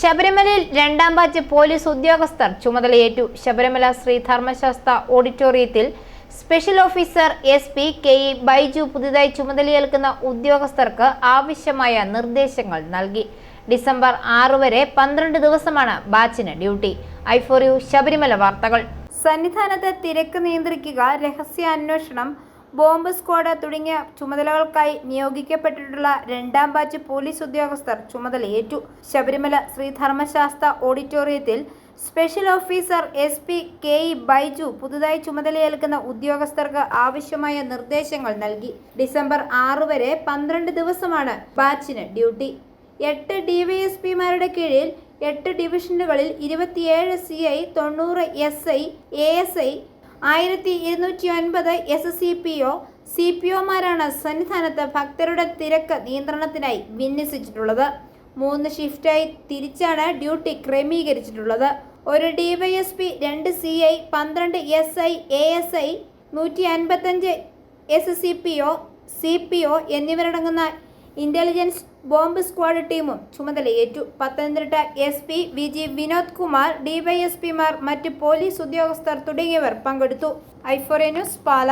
ശബരിമലയിൽ രണ്ടാം batch police ഉദ്യോഗസ്ഥർ ചുമതലയേറ്റു. ശബരിമല ശ്രീ ധർമ്മശാസ്ത്ര ഓഡിറ്റോറിയത്തിൽ special officer S P K E Baiju പുതുതായി ചുമതലയേൽക്കുന്ന ഉദ്യോഗസ്ഥർക്ക് ആവശ്യമായ നിർദ്ദേശങ്ങൾ നൽകി. ഡിസംബർ ആറ് വരെ പന്ത്രണ്ട് ദിവസമാണ് ബാച്ചിന് duty. I for U Sabarimala വാർത്തകൾ. സന്നിധാനത്ത് തിരക്ക് നിയന്ത്രിക്കുക രഹസ്യാന്വേഷണം ബോംബ് സ്ക്വാഡ് തുടങ്ങിയ ചുമതലകൾക്കായി നിയോഗിക്കപ്പെട്ടിട്ടുള്ള രണ്ടാം ബാച്ച് പോലീസ് ഉദ്യോഗസ്ഥർ ചുമതലയേറ്റു. ശബരിമല ശ്രീ ധർമ്മശാസ്ത്ര ഓഡിറ്റോറിയത്തിൽ special officer S P K E Baiju പുതുതായി ചുമതലയേൽക്കുന്ന ഉദ്യോഗസ്ഥർക്ക് ആവശ്യമായ നിർദ്ദേശങ്ങൾ നൽകി. ഡിസംബർ ആറ് വരെ പന്ത്രണ്ട് ദിവസമാണ് ബാച്ചിന് ഡ്യൂട്ടി. എട്ട് ഡിവൈഎസ്പിമാരുടെ കീഴിൽ എട്ട് ഡിവിഷനുകളിൽ ഇരുപത്തിയേഴ് സി ഐ തൊണ്ണൂറ് S I A S I ആയിരത്തി ഇരുന്നൂറ്റി ഒൻപത് S C P O C P ഒമാരാണ് സന്നിധാനത്ത് ഭക്തരുടെ തിരക്ക് നിയന്ത്രണത്തിനായി വിന്യസിച്ചിട്ടുള്ളത്. മൂന്ന് ഷിഫ്റ്റായി തിരിച്ചാണ് ഡ്യൂട്ടി ക്രമീകരിച്ചിട്ടുള്ളത്. ഒരു ഡിവൈഎസ്പി രണ്ട് സി ഐ പന്ത്രണ്ട് S I A S I നൂറ്റി അൻപത്തഞ്ച് S C P O C P O എന്നിവരടങ്ങുന്ന ഇന്റലിജൻസ് ബോംബ് സ്ക്വാഡ് ടീമും ചുമതലയേറ്റു. Pathanamthitta S P V G Vinod Kumar ഡിവൈഎസ്പിമാർ മറ്റ് പോലീസ് ഉദ്യോഗസ്ഥർ തുടങ്ങിയവർ പങ്കെടുത്തു. ഐഫോറിയ ന്യൂസ് പാല.